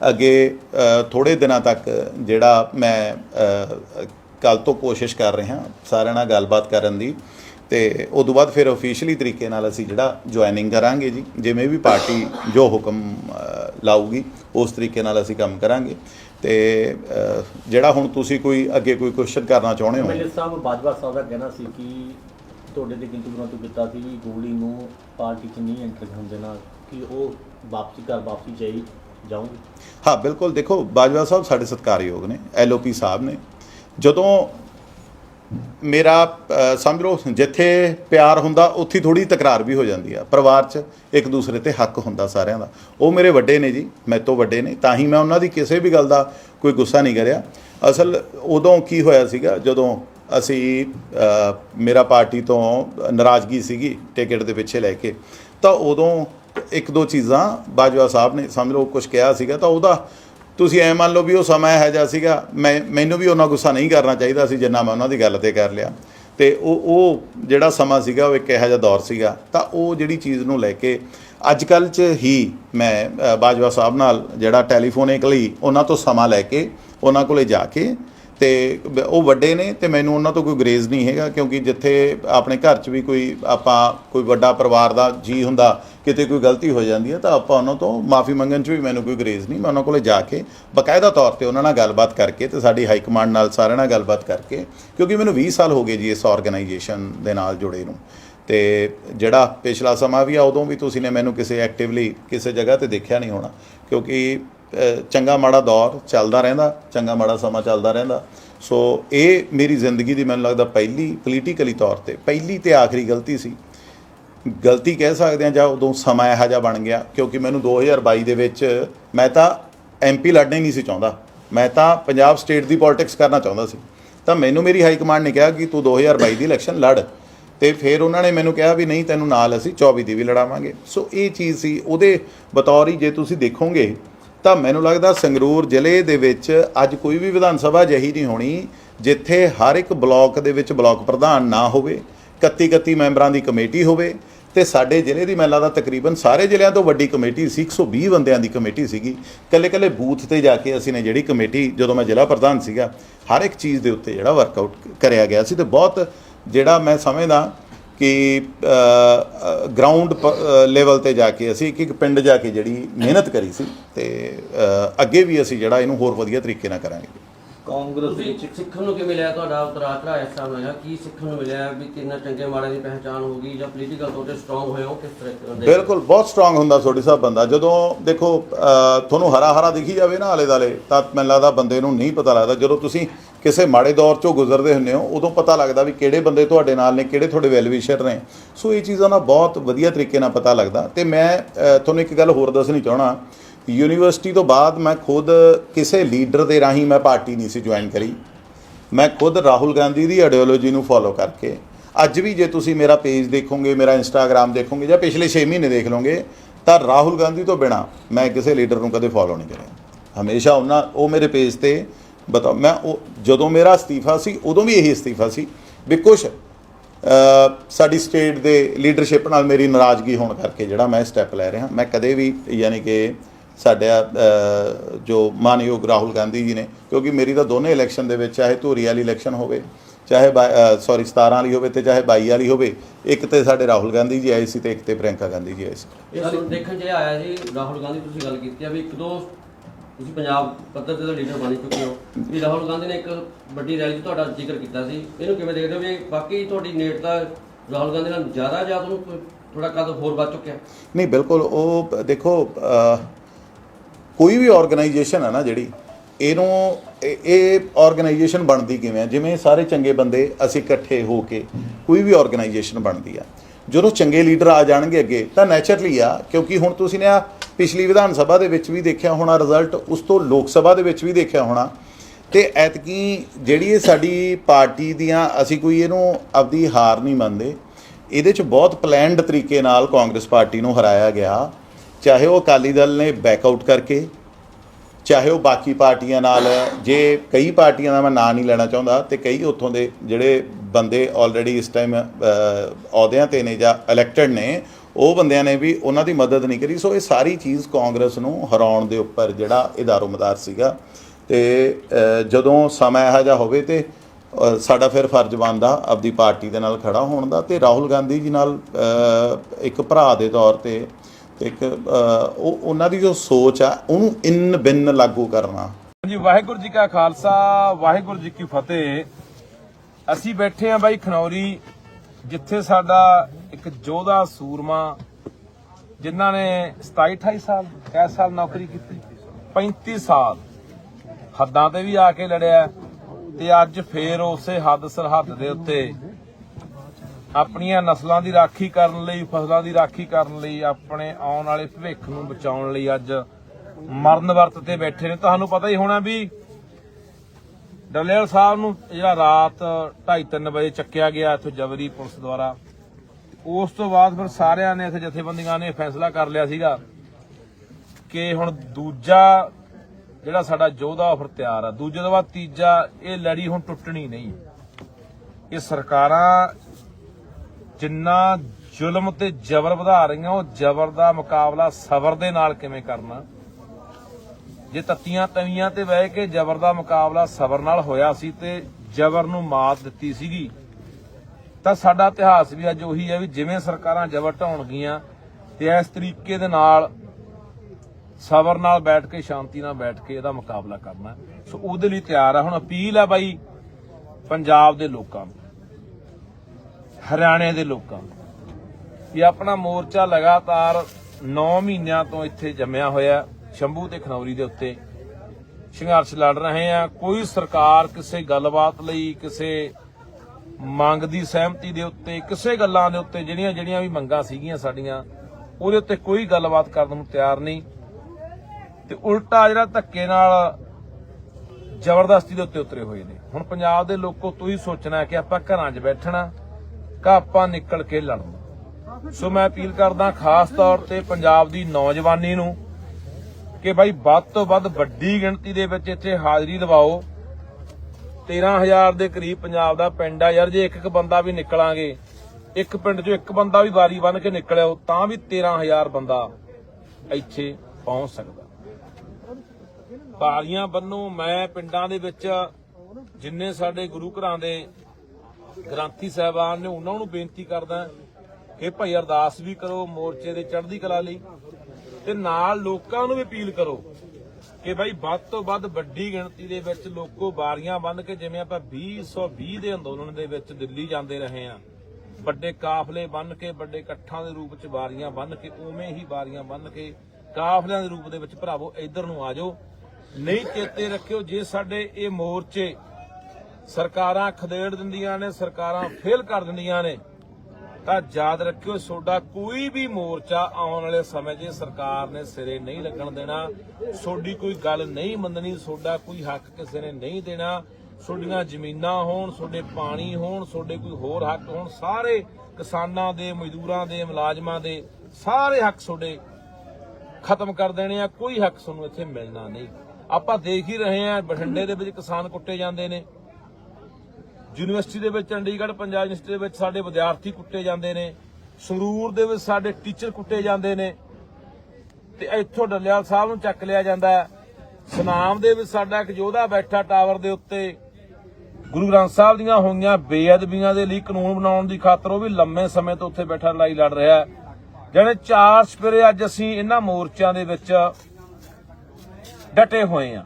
ਅੱਗੇ ਥੋੜੇ ਦਿਨਾਂ ਤੱਕ ਜਿਹੜਾ ਮੈਂ ਕੱਲ ਤੋਂ ਕੋਸ਼ਿਸ਼ ਕਰ ਰਿਹਾ, ਸਾਰਿਆਂ ਨਾਲ ਗੱਲਬਾਤ ਕਰਨ ਦੀ ਤੇ ਉਸ ਤੋਂ ਬਾਅਦ ਫਿਰ ਅਫੀਸ਼ੀਅਲੀ ਤਰੀਕੇ ਨਾਲ ਅਸੀਂ ਜਿਹੜਾ ਜੁਆਇਨਿੰਗ ਕਰਾਂਗੇ ਜੀ, ਜਿਵੇਂ ਵੀ ਪਾਰਟੀ ਜੋ ਹੁਕਮ ਲਾਊਗੀ, ਉਸ ਤਰੀਕੇ ਨਾਲ ਅਸੀਂ ਕੰਮ ਕਰਾਂਗੇ ਤੇ ਜਿਹੜਾ ਹੁਣ ਤੁਸੀਂ ਕੋਈ ਅੱਗੇ ਕੋਈ ਕੁਐਸਚਨ ਕਰਨਾ ਚਾਹੁੰਦੇ ਹੋ। ਐਮਐਲਏ ਸਾਹਿਬ, ਬਾਜਵਾ ਸਾਹਿਬ ਦਾ ਕਹਿਣਾ ਸੀ ਕਿ ਤੁਹਾਡੇ ਤੇ ਗਿਣਤੀ ਗੁਣਾ ਤੋਂ ਕੀਤਾ ਸੀ ਵੀ ਗੋਲੀ ਨੂੰ ਪਾਰਟੀ 'ਚ ਨਹੀਂ ਐਂਟਰ ਹੋਣ ਦੇਣਾ, ਕਿ ਉਹ ਵਾਪਸੀ ਘਰ ਵਾਪਸੀ ਜਾਈ। ਜਾਊਂਗੀ। ਹਾਂ, ਬਿਲਕੁਲ। ਦੇਖੋ, ਬਾਜਵਾ ਸਾਹਿਬ ਸਾਡੇ ਸਤਿਕਾਰਯੋਗ ਨੇ ਐਲਓਪੀ ਸਾਹਿਬ ਨੇ। ਜਦੋਂ ਮੇਰਾ ਸਮਝ ਲਓ, ਜਿੱਥੇ ਪਿਆਰ ਹੁੰਦਾ, ਉੱਥੇ ਥੋੜੀ ਤਕਰਾਰ ਵੀ ਹੋ ਜਾਂਦੀ ਆ। ਪਰਿਵਾਰ 'ਚ ਇੱਕ ਦੂਸਰੇ ਤੇ ਹੱਕ ਹੁੰਦਾ ਸਾਰਿਆਂ ਦਾ। ਉਹ ਮੇਰੇ ਵੱਡੇ ਨੇ ਜੀ, ਮੇਰੇ ਤੋਂ ਵੱਡੇ ਨੇ। ਤਾਂ ਹੀ ਮੈਂ ਉਹਨਾਂ ਦੀ ਕਿਸੇ ਵੀ ਗੱਲ ਦਾ ਕੋਈ ਗੁੱਸਾ ਨਹੀਂ ਕਰਿਆ। ਅਸਲ ਉਦੋਂ ਕੀ ਹੋਇਆ ਸੀਗਾ, ਜਦੋਂ ਅਸੀਂ ਮੇਰਾ ਪਾਰਟੀ ਤੋਂ ਨਾਰਾਜ਼ਗੀ ਸੀਗੀ, ਟਿਕਟ ਦੇ ਪਿੱਛੇ ਲੈ ਕੇ, ਤਾਂ ਉਦੋਂ ਇੱਕ ਦੋ ਚੀਜ਼ਾਂ ਬਾਜਵਾ ਸਾਹਿਬ ਨੇ ਸਮਝ ਲਓ ਕੁਝ ਕਿਹਾ ਸੀਗਾ ਤਾਂ ਉਹਦਾ ਤੁਸੀਂ ਐ ਮੰਨ ਲਓ ਵੀ ਉਹ ਸਮਾਂ ਇਹੋ ਜਿਹਾ ਸੀਗਾ, ਮੈਂ, ਮੈਨੂੰ ਵੀ ਉਹਨਾਂ ਗੁੱਸਾ ਨਹੀਂ ਕਰਨਾ ਚਾਹੀਦਾ ਸੀ ਜਿੰਨਾ ਮੈਂ ਉਹਨਾਂ ਦੀ ਗੱਲ ਤੇ ਕਰ ਲਿਆ। ਤੇ ਉਹ ਉਹ ਜਿਹੜਾ ਸਮਾਂ ਸੀਗਾ ਉਹ ਇੱਕ ਇਹੋ ਜਿਹਾ ਦੌਰ ਸੀਗਾ। ਤਾਂ ਉਹ ਜਿਹੜੀ ਚੀਜ਼ ਨੂੰ ਲੈ ਕੇ ਅੱਜ ਕੱਲ੍ਹ 'ਚ ਹੀ ਮੈਂ ਬਾਜਵਾ ਸਾਹਿਬ ਨਾਲ ਜਿਹੜਾ ਟੈਲੀਫੋਨਿਕਲੀ ਉਹਨਾਂ ਤੋਂ ਸਮਾਂ ਲੈ ਕੇ ਉਹਨਾਂ ਕੋਲੇ ਜਾ ਕੇ ਤੇ ਉਹ ਵੱਡੇ ਨੇ ਤੇ ਮੈਨੂੰ ਉਹਨਾਂ ਤੋਂ ਕੋਈ ਗਰੇਜ਼ ਨਹੀਂ ਹੈਗਾ, ਕਿਉਂਕਿ ਜਿੱਥੇ ਆਪਣੇ ਘਰ 'ਚ ਵੀ ਕੋਈ ਆਪਾਂ ਕੋਈ ਵੱਡਾ ਪਰਿਵਾਰ ਦਾ ਜੀ ਹੁੰਦਾ, ਕਿਤੇ ਕੋਈ ਗਲਤੀ ਹੋ ਜਾਂਦੀ ਹੈ, ਤਾਂ ਆਪਾਂ ਉਹਨਾਂ ਤੋਂ ਮਾਫੀ ਮੰਗਣ 'ਚ ਵੀ ਮੈਨੂੰ ਕੋਈ ਗਰੇਜ਼ ਨਹੀਂ, ਮੈਂ ਉਹਨਾਂ ਕੋਲੇ ਜਾ ਕੇ ਬਕਾਇਦਾ ਤੌਰ ਤੇ ਉਹਨਾਂ ਨਾਲ ਗੱਲਬਾਤ ਕਰਕੇ ਤੇ ਸਾਡੀ ਹਾਈ ਕਮਾਂਡ ਨਾਲ ਸਾਰਿਆਂ ਨਾਲ ਗੱਲਬਾਤ ਕਰਕੇ, ਕਿਉਂਕਿ ਮੈਨੂੰ 20 ਸਾਲ ਹੋ ਗਏ ਜੀ ਇਸ ਆਰਗੇਨਾਈਜੇਸ਼ਨ ਦੇ ਨਾਲ ਜੁੜੇ ਨੂੰ। ਤੇ ਜਿਹੜਾ ਪਿਛਲਾ ਸਮਾਂ ਵੀ ਆ, ਉਦੋਂ ਵੀ ਤੁਸੀਂ ਨੇ ਮੈਨੂੰ ਕਿਸੇ ਐਕਟਿਵਲੀ ਕਿਸੇ ਜਗ੍ਹਾ ਤੇ ਦੇਖਿਆ ਨਹੀਂ ਹੋਣਾ, ਕਿਉਂਕਿ ਚੰਗਾ ਮਾੜਾ ਦੌਰ ਚੱਲਦਾ ਰਹਿੰਦਾ, ਚੰਗਾ ਮਾੜਾ ਸਮਾਂ ਚੱਲਦਾ ਰਹਿੰਦਾ। ਸੋ ਇਹ ਮੇਰੀ ਜ਼ਿੰਦਗੀ ਦੀ ਮੈਨੂੰ ਲੱਗਦਾ ਪਹਿਲੀ ਪੋਲੀਟੀਕਲੀ ਤੌਰ ਤੇ, ਪਹਿਲੀ ਤੇ ਆਖਰੀ ਗਲਤੀ ਸੀ। ਗਲਤੀ ਕਹਿ ਸਕਦੇ ਆ ਜਾਂ ਉਦੋਂ ਸਮਾਂ ਇਹੋ ਜਿਹਾ ਬਣ ਗਿਆ, ਕਿਉਂਕਿ ਮੈਨੂੰ 2022 ਦੇ ਵਿੱਚ ਮੈਂ ਤਾਂ ਐਮਪੀ ਲੜਨਾ ਹੀ ਨਹੀਂ ਸੀ ਚਾਹੁੰਦਾ। ਮੈਂ ਤਾਂ ਪੰਜਾਬ ਸਟੇਟ ਦੀ ਪੋਲਿਟਿਕਸ ਕਰਨਾ ਚਾਹੁੰਦਾ ਸੀ। ਤਾਂ ਮੈਨੂੰ ਮੇਰੀ ਹਾਈ ਕਮਾਂਡ ਨੇ ਕਿਹਾ ਕਿ ਤੂੰ 2022 ਦੀ ਇਲੈਕਸ਼ਨ ਲੜ। ਤੇ ਫਿਰ ਉਹਨਾਂ ਨੇ ਮੈਨੂੰ ਕਿਹਾ ਵੀ ਨਹੀਂ, ਤੈਨੂੰ ਨਾਲ ਅਸੀਂ 24 ਦੀ ਵੀ ਲੜਾਵਾਂਗੇ। ਸੋ ਇਹ ਚੀਜ਼ ਸੀ। ਉਹਦੇ ਬਤੌਰ ਹੀ ਜੇ ਤੁਸੀਂ ਦੇਖੋਗੇ ਤਾਂ ਮੈਨੂੰ ਲੱਗਦਾ ਸੰਗਰੂਰ ਜ਼ਿਲ੍ਹੇ ਦੇ ਵਿੱਚ ਅੱਜ ਕੋਈ ਵੀ ਵਿਧਾਨ ਸਭਾ ਅਜਿਹੀ ਨਹੀਂ ਹੋਣੀ ਜਿੱਥੇ ਹਰ ਇੱਕ ਬਲਾਕ ਦੇ ਵਿੱਚ ਬਲਾਕ ਪ੍ਰਧਾਨ ਨਾ ਹੋਵੇ 31 31 ਮੈਂਬਰਾਂ ਦੀ ਕਮੇਟੀ ਹੋਵੇ ਤੇ ਸਾਡੇ ਜ਼ਿਲ੍ਹੇ ਦੀ ਮੈਨੂੰ ਲੱਗਦਾ ਤਕਰੀਬਨ ਸਾਰੇ ਜ਼ਿਲ੍ਹਿਆਂ ਤੋਂ ਵੱਡੀ ਕਮੇਟੀ ਸੀ 120 ਬੰਦਿਆਂ ਦੀ ਕਮੇਟੀ ਸੀਗੀ। ਕੱਲੇ ਕੱਲੇ ਬੂਥ ਤੇ ਜਾ ਕੇ ਅਸੀਂ ਨੇ ਜਿਹੜੀ ਕਮੇਟੀ, ਜਦੋਂ ਮੈਂ ਜ਼ਿਲ੍ਹਾ ਪ੍ਰਧਾਨ ਸੀਗਾ, ਹਰ ਇੱਕ ਚੀਜ਼ ਦੇ ਉੱਤੇ ਜਿਹੜਾ ਵਰਕਆਊਟ ਕਰਿਆ ਗਿਆ ਸੀ ਤੇ ਬਹੁਤ ਜਿਹੜਾ ਮੈਂ ਸਮਝਦਾ ਕਿ ਗਰਾਊਂਡ ਲੈਵਲ ਤੇ ਜਾ ਕੇ ਅਸੀਂ ਇੱਕ ਇੱਕ ਪਿੰਡ ਜਾ ਕੇ ਜਿਹੜੀ ਮਿਹਨਤ ਕਰੀ ਸੀ ਤੇ ਅੱਗੇ ਵੀ ਅਸੀਂ ਜਿਹੜਾ ਇਹਨੂੰ ਹੋਰ ਵਧੀਆ ਤਰੀਕੇ ਨਾਲ ਕਰਾਂਗੇ। ਕਾਂਗਰਸ ਦੇ ਸਿੱਖਣ ਨੂੰ ਕੀ ਮਿਲਿਆ ਤੁਹਾਡਾ ਉਤਰਾ ਇਸ ਤਰ੍ਹਾਂ ਹੋਇਆ ਕੀ ਸਿੱਖਣ ਨੂੰ ਮਿਲਿਆ ਵੀ ਕਿੰਨਾ ਚੰਗੇ ਮਾੜੇ ਦੀ ਪਹਿਚਾਣ ਹੋ ਗਈ ਜਾਂ ਪੋਲੀਟੀਕਲ ਤੌਰ ਤੇ ਸਟਰੋਂਗ ਹੋਏ ਹੋ? ਕਿਸ ਤਰ੍ਹਾਂ ਦੇ ਬਿਲਕੁਲ ਬਹੁਤ ਸਟਰੋਂਗ ਹੁੰਦਾ ਤੁਹਾਡੀ ਸਾਹਿਬ ਬੰਦਾ। ਜਦੋਂ ਦੇਖੋ ਤੁਹਾਨੂੰ ਹਰਾ ਹਰਾ ਦਿਖੀ ਜਾਵੇ ਨਾ ਆਲੇ ਦਾਲੇ ਤਾਂ ਮੈਨੂੰ ਲੱਗਦਾ ਬੰਦੇ ਨੂੰ ਨਹੀਂ ਪਤਾ ਲੱਗਦਾ। ਜਦੋਂ ਤੁਸੀਂ ਕਿਸੇ ਮਾੜੇ ਦੌਰ ਚੋਂ ਗੁਜ਼ਰਦੇ ਹੁੰਦੇ ਹੋ, ਉਦੋਂ ਪਤਾ ਲੱਗਦਾ ਵੀ ਕਿਹੜੇ ਬੰਦੇ ਤੁਹਾਡੇ ਨਾਲ ਨੇ, ਕਿਹੜੇ ਤੁਹਾਡੇ ਵੈਲਵਿਸ਼ਰ ਨੇ। ਸੋ ਇਹ ਚੀਜ਼ਾਂ ਦਾ ਬਹੁਤ ਵਧੀਆ ਤਰੀਕੇ ਨਾਲ ਪਤਾ ਲੱਗਦਾ। ਤੇ ਮੈਂ ਤੁਹਾਨੂੰ ਇੱਕ ਗੱਲ ਹੋਰ ਦੱਸਣੀ ਚਾਹਣਾ ਯੂਨੀਵਰਸਿਟੀ ਤੋਂ ਬਾਅਦ ਮੈਂ ਖੁਦ ਕਿਸੇ ਲੀਡਰ ਦੇ ਰਾਹੀਂ ਮੈਂ ਪਾਰਟੀ ਨਹੀਂ ਸੀ ਜੁਆਇਨ ਕਰੀ। ਮੈਂ ਖੁਦ ਰਾਹੁਲ ਗਾਂਧੀ ਦੀ ਆਈਡੀਓਲੋਜੀ ਨੂੰ ਫੋਲੋ ਕਰਕੇ। ਅੱਜ ਵੀ ਜੇ ਤੁਸੀਂ ਮੇਰਾ ਪੇਜ ਦੇਖੋਗੇ, ਮੇਰਾ ਇੰਸਟਾਗ੍ਰam ਦੇਖੋਗੇ ਜਾਂ ਪਿਛਲੇ 6 ਮਹੀਨੇ ਦੇਖ ਲਓਗੇ, ਤਾਂ ਰਾਹੁਲ ਗਾਂਧੀ ਤੋਂ ਬਿਨਾ ਮੈਂ ਕਿਸੇ ਲੀਡਰ ਨੂੰ ਕਦੇ ਫੋਲੋ ਨਹੀਂ ਕਰਿਆ। ਹਮੇਸ਼ਾ ਉਹਨਾਂ, ਉਹ ਮੇਰੇ ਪੇਜ ਤੇ ਬਤਾ ਮੈਂ ਉਹ ਜਦੋਂ ਮੇਰਾ ਅਸਤੀਫਾ ਸੀ, ਉਦੋਂ ਵੀ ਇਹੀ ਅਸਤੀਫਾ ਸੀ ਵੀ ਕੁਛ ਸਾਡੀ ਸਟੇਟ ਦੇ ਲੀਡਰਸ਼ਿਪ ਨਾਲ ਮੇਰੀ ਨਾਰਾਜ਼ਗੀ ਹੋਣ ਕਰਕੇ ਜਿਹੜਾ ਮੈਂ ਸਟੈਪ ਲੈ ਰਿਹਾ। ਮੈਂ ਕਦੇ ਵੀ ਯਾਨੀ ਕਿ ਸਾਡਾ ਜੋ ਮਾਨਯੋਗ ਰਾਹੁਲ ਗਾਂਧੀ ਜੀ ਨੇ, ਕਿਉਂਕਿ ਮੇਰੀ ਤਾਂ ਦੋਨੇ ਇਲੈਕਸ਼ਨ ਦੇ ਵਿੱਚ ਚਾਹੇ ਧੂਰੀ ਵਾਲੀ ਇਲੈਕਸ਼ਨ ਹੋਵੇ, ਚਾਹੇ ਸੌਰੀ 17 ਵਾਲੀ ਹੋਵੇ ਤੇ ਚਾਹੇ 22 ਵਾਲੀ ਹੋਵੇ, ਇੱਕ ਤੇ ਸਾਡੇ ਰਾਹੁਲ ਗਾਂਧੀ ਜੀ ਆਏ ਸੀ ਤੇ ਇੱਕ ਤੇ ਪ੍ਰਿਯੰਕਾ ਗਾਂਧੀ ਜੀ ਆਏ ਸੀ। ਇਹ ਦੇਖਣ ਚ ਆਇਆ ਜੀ, ਰਾਹੁਲ ਗਾਂਧੀ ਤੁਸੀਂ ਗੱਲ ਕੀਤੀ ਆ ਵੀ ਇੱਕ ਦੋ ਤੁਸੀਂ ਪੰਜਾਬ ਪੱਧਰ ਤੇ ਲੀਡਰ ਬਣ ਚੁੱਕੇ ਹੋ। ਵੀ ਰਾਹੁਲ ਗਾਂਧੀ ਨੇ ਇੱਕ ਵੱਡੀ ਰੈਲੀ 'ਚ ਤੁਹਾਡਾ ਜ਼ਿਕਰ ਕੀਤਾ ਸੀ। ਇਹਨੂੰ ਕਿਵੇਂ ਦੇਖਦੇ ਹੋ ਵੀ ਬਾਕੀ ਤੁਹਾਡੀ ਨੇੜਤਾ ਰਾਹੁਲ ਗਾਂਧੀ ਨਾਲ ਜ਼ਿਆਦਾ ਜਾਂ ਤੁਹਾਨੂੰ ਥੋੜਾ ਕਦ ਹੋਰ ਵੱਧ ਚੁੱਕਿਆ? ਨਹੀਂ, ਬਿਲਕੁਲ ਉਹ ਦੇਖੋ ਕੋਈ ਵੀ ਆਰਗੇਨਾਈਜੇਸ਼ਨ ਹੈ ਨਾ ਜਿਹੜੀ, ਇਹਨੂੰ ਇਹ ਆਰਗੇਨਾਈਜੇਸ਼ਨ ਬਣਦੀ ਕਿਵੇਂ ਆ? ਜਿਵੇਂ ਸਾਰੇ ਚੰਗੇ ਬੰਦੇ ਅਸੀਂ ਇਕੱਠੇ ਹੋ ਕੇ ਕੋਈ ਵੀ ਆਰਗੇਨਾਈਜੇਸ਼ਨ ਬਣਦੀ ਆ। ਜਦੋਂ ਚੰਗੇ ਲੀਡਰ ਆ ਜਾਣਗੇ ਅੱਗੇ, ਤਾਂ ਨੇਚਰਲੀ ਆ, ਕਿਉਂਕਿ ਹੁਣ ਤੁਸੀਂ ਨੇ ਆ ਪਿਛਲੀ ਵਿਧਾਨ ਸਭਾ ਦੇ ਵਿੱਚ ਵੀ ਦੇਖਿਆ ਹੋਣਾ ਰਿਜ਼ਲਟ ਉਸ ਤੋਂ ਲੋਕ ਸਭਾ ਦੇ ਵਿੱਚ ਵੀ ਦੇਖਿਆ ਹੋਣਾ। ਤੇ ਐਤਕੀ ਜਿਹੜੀ ਇਹ ਸਾਡੀ ਪਾਰਟੀ ਦੀਆਂ, ਅਸੀਂ ਕੋਈ ਇਹਨੂੰ ਆਪਦੀ ਹਾਰ ਨਹੀਂ ਮੰਨਦੇ। ਇਹਦੇ ਚ ਬਹੁਤ ਪਲੈਨਡ ਤਰੀਕੇ ਨਾਲ ਕਾਂਗਰਸ ਪਾਰਟੀ ਨੂੰ ਹਰਾਇਆ ਗਿਆ। ਚਾਹੇ ਉਹ ਅਕਾਲੀ ਦਲ ਨੇ ਬੈਕ ਆਊਟ ਕਰਕੇ, ਚਾਹੇ ਉਹ ਬਾਕੀ ਪਾਰਟੀਆਂ ਨਾਲ, ਜੇ ਕਈ ਪਾਰਟੀਆਂ ਦਾ ਮੈਂ ਨਾਂ ਨਹੀਂ ਲੈਣਾ ਚਾਹੁੰਦਾ, ਤੇ ਕਈ ਉੱਥੋਂ ਦੇ ਜਿਹੜੇ ਬੰਦੇ ਆਲਰੇਡੀ ਇਸ ਟਾਈਮ ਅਹੁਦਿਆਂ ਤੇ ਨੇ ਜਾਂ ਇਲੈਕਟਡ ਨੇ, ਉਹ ਬੰਦਿਆਂ ਨੇ ਵੀ ਉਹਨਾਂ ਦੀ ਮਦਦ ਨਹੀਂ ਕਰੀ। ਸੋ ਇਹ ਸਾਰੀ ਚੀਜ਼ ਕਾਂਗਰਸ ਨੂੰ ਹਰਾਉਣ ਦੇ ਉੱਪਰ ਜਿਹੜਾ ਇਹ ਦਾਰੋਮਦਾਰ ਸੀਗਾ। ਤੇ ਜਦੋਂ ਸਮਾਂ ਇਹੋ ਜਿਹਾ ਹੋਵੇ ਤੇ ਸਾਡਾ ਫਿਰ ਫਰਜ਼ ਬਣਦਾ ਆਪਦੀ ਪਾਰਟੀ ਦੇ ਨਾਲ ਖੜਾ ਹੋਣ ਦਾ। ਤੇ ਰਾਹੁਲ ਗਾਂਧੀ ਜੀ ਨਾਲ ਇੱਕ ਭਰਾ ਦੇ ਤੌਰ ਤੇ ਤੇ ਇੱਕ ਉਹ, ਉਹਨਾਂ ਦੀ ਜੋ ਸੋਚ ਆ, ਉਹਨੂੰ ਇਨ ਬਿੰਨ ਲਾਗੂ ਕਰਨਾ। ਜੀ ਵਾਹਿਗੁਰੂ ਜੀ ਕਾ ਖਾਲਸਾ, ਵਾਹਿਗੁਰੂ ਜੀ ਕੀ ਫਤਿਹ। ਅਸੀਂ ਬੈਠੇ ਆਂ ਬਾਈ ਖਨੌਰੀ, ਜਿੱਥੇ ਸਾਡਾ ਇੱਕ ਯੋਧਾ ਸੂਰਮਾ, ਜਿਨ੍ਹਾਂ ਨੇ 27 28 ਸਾਲ ਕੈ ਸਾਲ ਨੌਕਰੀ ਕੀਤੀ 35 ਸਾਲ ਹੱਦਾਂ ਤੇ ਵੀ ਆ ਕੇ ਲੜਿਆ ਤੇ ਅੱਜ ਫੇਰ ਉਸੇ ਹੱਦ ਸਰਹੱਦ ਦੇ ਉੱਤੇ ਆਪਣੀਆਂ ਨਸਲਾਂ ਦੀ ਰਾਖੀ ਕਰਨ ਲਈ, ਫਸਲਾਂ ਦੀ ਰਾਖੀ ਕਰਨ ਲਈ, ਆਪਣੇ ਆਉਣ ਵਾਲੇ ਭਵਿੱਖ ਨੂੰ ਬਚਾਉਣ ਲਈ ਅੱਜ ਮਰਨ ਵਰਤ ਤੇ ਬੈਠੇ ਨੇ। ਤੁਹਾਨੂੰ ਪਤਾ ਹੀ ਹੋਣਾ ਵੀ ਡੱਲੇਵਾਲ ਸਾਹਿਬ ਨੂੰ ਜਿਹੜਾ ਰਾਤ 2:30 ਵਜੇ ਚੱਕਿਆ ਗਿਆ ਇੱਥੋਂ ਜਬਰੀ ਪੁਲਿਸ ਦੁਆਰਾ, ਉਸ ਤੋਂ ਬਾਅਦ ਫਿਰ ਸਾਰਿਆਂ ਨੇ ਇੱਥੇ ਜਥੇਬੰਦੀਆਂ ਨੇ ਫੈਸਲਾ ਕਰ ਲਿਆ ਸੀਗਾ ਕਿ ਹੁਣ ਦੂਜਾ ਜਿਹੜਾ ਸਾਡਾ ਯੋਧਾ ਆਫਰ ਤਿਆਰ ਆ। ਦੂਜੇ ਤੋਂ ਬਾਅਦ ਤੀਜਾ, ਇਹ ਲੜੀ ਹੁਣ ਟੁੱਟਣੀ ਨਹੀਂ। ਇਹ ਸਰਕਾਰਾਂ ਜਿੰਨਾ ਜ਼ੁਲਮ ਤੇ ਜ਼ਬਰ ਵਧਾ ਰਹੀਆਂ, ਉਹ ਜ਼ਬਰ ਦਾ ਮੁਕਾਬਲਾ ਸਬਰ ਦੇ ਨਾਲ ਕਿਵੇਂ ਕਰਨਾ? ਜੇ ਤੱਤੀਆਂ ਤਵੀਆਂ ਤੇ ਬਹਿ ਕੇ ਜ਼ਬਰ ਦਾ ਮੁਕਾਬਲਾ ਸਬਰ ਨਾਲ ਹੋਇਆ ਸੀ ਤੇ ਜ਼ਬਰ ਨੂੰ ਮਾਤ ਦਿੱਤੀ ਸੀਗੀ, ਤਾਂ ਸਾਡਾ ਇਤਿਹਾਸ ਵੀ ਅੱਜ ਉਹੀ ਹੈ ਵੀ ਜਿਵੇਂ ਸਰਕਾਰਾਂ ਜ਼ਬਰ ਢਾਉਣਗੀਆਂ ਤੇ ਇਸ ਤਰੀਕੇ ਦੇ ਨਾਲ ਸਬਰ ਨਾਲ ਬੈਠ ਕੇ, ਸ਼ਾਂਤੀ ਨਾਲ ਬੈਠ ਕੇ ਇਹਦਾ ਮੁਕਾਬਲਾ ਕਰਨਾ। ਸੋ ਉਹਦੇ ਲਈ ਤਿਆਰ ਆ। ਹੁਣ ਅਪੀਲ ਆ ਬਾਈ ਪੰਜਾਬ ਦੇ ਲੋਕਾਂ ਨੂੰ, ਹਰਿਆਣੇ ਦੇ ਲੋਕਾਂ ਨੂੰ, ਵੀ ਆਪਣਾ ਮੋਰਚਾ ਲਗਾਤਾਰ 9 ਮਹੀਨਿਆਂ ਤੋਂ ਇੱਥੇ ਜੰਮਿਆ ਹੋਇਆ। ਸ਼ੰਭੂ ਤੇ ਖਨੌਰੀ ਦੇ ਉੱਤੇ ਸੰਘਰਸ਼ ਲੜ ਰਹੇ ਆ। ਕੋਈ ਸਰਕਾਰ ਕਿਸੇ ਗੱਲਬਾਤ ਲਈ, ਕਿਸੇ ਮੰਗ ਦੀ ਸਹਿਮਤੀ ਦੇ ਉੱਤੇ, ਕਿਸੇ ਗੱਲਾਂ ਦੇ ਉੱਤੇ ਜਿਹੜੀਆਂ ਜਿਹੜੀਆਂ ਵੀ ਮੰਗਾਂ ਸੀਗੀਆਂ ਸਾਡੀਆਂ, ਉਹਦੇ ਉੱਤੇ ਕੋਈ ਗੱਲਬਾਤ ਕਰਨ ਨੂੰ ਤਿਆਰ ਨਹੀਂ। ਤੇ ਉਲਟਾ ਜਿਹੜਾ ਧੱਕੇ ਨਾਲ ਜ਼ਬਰਦਸਤੀ ਦੇ ਉੱਤੇ ਉਤਰੇ ਹੋਏ ਨੇ। ਹੁਣ ਪੰਜਾਬ ਦੇ ਲੋਕੋ ਤੁਸੀਂ ਸੋਚਣਾ ਕਿ ਆਪਾਂ ਘਰਾਂ 'ਚ ਬੈਠਣਾ ਕਿ ਆਪਾਂ ਨਿਕਲ ਕੇ ਲੜਨਾ। ਸੋ ਮੈਂ ਅਪੀਲ ਕਰਦਾ, ਖਾਸ ਤੌਰ ਤੇ ਪੰਜਾਬ ਦੀ ਨੌਜਵਾਨੀ ਨੂੰ ਕਿ ਭਾਈ ਵੱਧ ਤੋਂ ਵੱਧ ਵੱਡੀ ਗਿਣਤੀ ਦੇ ਵਿੱਚ ਇੱਥੇ ਹਾਜ਼ਰੀ ਲਵਾਓ। 13000 ਦੇ ਕਰੀਬ ਪੰਜਾਬ ਦਾ ਪਿੰਡ ਆ। ਯਾਰ ਜੇ ਇੱਕ ਇੱਕ ਬੰਦਾ ਵੀ ਨਿਕਲਾਂਗੇ, ਇੱਕ ਪਿੰਡ 'ਚੋਂ ਇੱਕ ਬੰਦਾ ਵੀ ਵਾਰੀ ਬਣ ਕੇ ਨਿਕਲਿਓ ਤਾਂ ਵੀ 13000 ਬੰਦਾ ਇੱਥੇ ਪਹੁੰਚ ਸਕਦਾ। ਬਾਰੀਆਂ ਬੰਨੋ, ਮੈਂ ਪਿੰਡਾਂ ਦੇ ਵਿੱਚ ਜਿੰਨੇ ਸਾਡੇ ਗੁਰੂ ਘਰਾਂ ਦੇ ਗ੍ਰੰਥੀ ਸਾਹਿਬਾਨ ਨੇ, ਉਹਨਾਂ ਨੂੰ ਬੇਨਤੀ ਕਰਦਾ ਕਿ ਭਾਈ ਅਰਦਾਸ ਵੀ ਕਰੋ, ਮੋਰਚੇ ਦੇ ਚੜ੍ਹਦੀ ਕਲਾ ਲਈ। ਤੇ ਨਾਲ ਲੋਕਾਂ ਨੂੰ ਵੀ ਅਪੀਲ ਕਰੋ ਕਿ ਭਾਈ ਵੱਧ ਤੋਂ ਵੱਧ ਵੱਡੀ ਗਿਣਤੀ ਦੇ ਵਿੱਚ ਲੋਕੋ ਬਾਰੀਆਂ ਬੰਨ ਕੇ ਜਿਵੇਂ ਆਪਾਂ 2020 ਦੇ ਅੰਦੋਲਨ ਦੇ ਵਿੱਚ ਦਿੱਲੀ ਜਾਂਦੇ ਰਹੇ ਆ ਵੱਡੇ ਕਾਫਲੇ ਬੰਨ ਕੇ, ਵੱਡੇ ਇਕੱਠਾਂ ਦੇ ਰੂਪ ਚ ਬਾਰੀਆਂ ਬੰਨ ਕੇ, ਉਵੇਂ ਹੀ ਬਾਰੀਆਂ ਬੰਨ ਕੇ ਕਾਫਲਿਆਂ ਦੇ ਰੂਪ ਦੇ ਵਿੱਚ ਭਰਾਵੋ ਇੱਧਰ ਨੂੰ ਆ ਜਾਓ। ਨਹੀਂ ਚੇਤੇ ਰੱਖਿਓ ਜੇ ਸਾਡੇ ਇਹ ਮੋਰਚੇ ਸਰਕਾਰਾਂ ਖਦੇੜ ਦਿੰਦੀਆਂ ਨੇ, ਸਰਕਾਰਾਂ ਫੇਲ ਕਰ ਦਿੰਦੀਆਂ ਨੇ ਤਾਂ ਯਾਦ ਰੱਖਿਓ ਤੁਹਾਡਾ ਕੋਈ ਵੀ ਮੋਰਚਾ ਆਉਣ ਵਾਲੇ ਸਮੇਂ 'ਚ ਸਰਕਾਰ ਨੇ ਸਿਰੇ ਨਹੀਂ ਲੱਗਣ ਦੇਣਾ। ਤੁਹਾਡੀ ਕੋਈ ਗੱਲ ਨਹੀਂ ਮੰਨਣੀ ਤੁਹਾਡਾ ਕੋਈ ਹੱਕ ਕਿਸੇ ਨੇ ਨਹੀਂ ਦੇਣਾ। ਤੁਹਾਡੀਆਂ ਜ਼ਮੀਨਾਂ ਹੋਣ ਤੁਹਾਡੇ ਪਾਣੀ ਹੋਣ ਤੁਹਾਡੇ ਕੋਈ ਹੋਰ ਹੱਕ ਹੋਣ, ਸਾਰੇ ਕਿਸਾਨਾਂ ਦੇ, ਮਜ਼ਦੂਰਾਂ ਦੇ, ਮੁਲਾਜ਼ਮਾਂ ਦੇ ਸਾਰੇ ਹੱਕ ਤੁਹਾਡੇ ਖਤਮ ਕਰ ਦੇਣੇ ਆ। ਕੋਈ ਹੱਕ ਤੁਹਾਨੂੰ ਇੱਥੇ ਮਿਲਣਾ ਨਹੀਂ। ਆਪਾਂ ਦੇਖ ਹੀ ਰਹੇ ਆ, ਬਠਿੰਡੇ ਦੇ ਵਿੱਚ ਕਿਸਾਨ ਕੁੱਟੇ ਜਾਂਦੇ ਨੇ। ਯੂਨੀਵਰਸਿਟੀ ਦੇ ਵਿੱਚ, ਚੰਡੀਗੜ੍ਹ, ਪੰਜਾਬ ਯੂਨੀਵਰਸਿਟੀ ਦੇ ਵਿੱਚ ਸਾਡੇ ਵਿਦਿਆਰਥੀ ਕੁੱਟੇ ਜਾਂਦੇ ਨੇ, ਸੰਗਰੂਰ ਦੇ ਵਿੱਚ ਸਾਡੇ ਟੀਚਰ ਕੁੱਟੇ ਜਾਂਦੇ ਨੇ ਤੇ ਇੱਥੋਂ ਡੱਲਿਆਲ ਸਾਹਿਬ ਨੂੰ ਚੱਕ ਲਿਆ ਜਾਂਦਾ ਹੈ। ਸੁਨਾਮ ਦੇ ਵਿੱਚ ਸਾਡਾ ਇੱਕ ਯੋਧਾ ਬੈਠਾ ਟਾਵਰ ਦੇ ਉੱਤੇ। ਗੁਰੂ ਗ੍ਰੰਥ ਸਾਹਿਬ ਦੀਆਂ ਹੋਈਆਂ ਬੇਅਦਬੀਆਂ ਦੇ ਲਈ ਕਾਨੂੰਨ ਬਣਾਉਣ ਦੀ ਖਾਤਰ ਉਹ ਵੀ ਲੰਮੇ ਸਮੇਂ ਤੋਂ ਉੱਥੇ ਬੈਠਾ ਲੜਾਈ ਲੜ ਰਿਹਾ ਹੈ। ਜਿਹੜੇ ਚਾਰ ਸਪਰੇ ਅੱਜ ਅਸੀਂ ਇਹਨਾਂ ਮੋਰਚਿਆਂ ਦੇ ਵਿੱਚ ਡਟੇ ਹੋਏ ਆ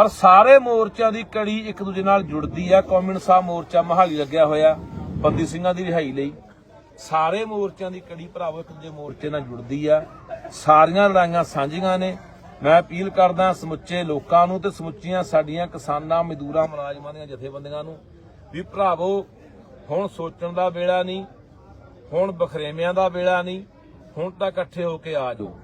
ਪਰ ਸਾਰੇ ਮੋਰਚਿਆਂ ਦੀ ਕੜੀ ਇੱਕ ਦੂਜੇ ਨਾਲ ਜੁੜਦੀ ਆ। ਕੌਮਿਊਨਿਸਟ ਸਾਹਿਬ ਮੋਰਚਾ ਮਹਾਲੀ ਲੱਗਿਆ ਹੋਇਆ, ਬੰਦੀ ਸਿੰਘਾਂ ਦੀ ਰਿਹਾਈ ਲਈ। ਸਾਰੇ ਮੋਰਚਿਆਂ ਦੀ ਕੜੀ ਭਰਾਵੋ ਇੱਕ ਦੂਜੇ ਮੋਰਚੇ ਨਾਲ ਜੁੜਦੀ ਆ। ਸਾਰੀਆਂ ਲੜਾਈਆਂ ਸਾਂਝੀਆਂ ਨੇ। ਮੈਂ ਅਪੀਲ ਕਰਦਾ ਸਮੁੱਚੇ ਲੋਕਾਂ ਨੂੰ ਤੇ ਸਮੁੱਚੀਆਂ ਸਾਡੀਆਂ ਕਿਸਾਨਾਂ, ਮਜ਼ਦੂਰਾਂ, ਮੁਲਾਜ਼ਮਾਂ ਦੀਆਂ ਜਥੇਬੰਦੀਆਂ ਨੂੰ ਵੀ ਭਰਾਵੋ, ਹੁਣ ਸੋਚਣ ਦਾ ਵੇਲਾ ਨਹੀਂ, ਹੁਣ ਬਖਰੇਵਿਆਂ ਦਾ ਵੇਲਾ ਨਹੀਂ, ਹੁਣ ਤਾਂ ਇਕੱਠੇ ਹੋ ਕੇ ਆ ਜਾਓ।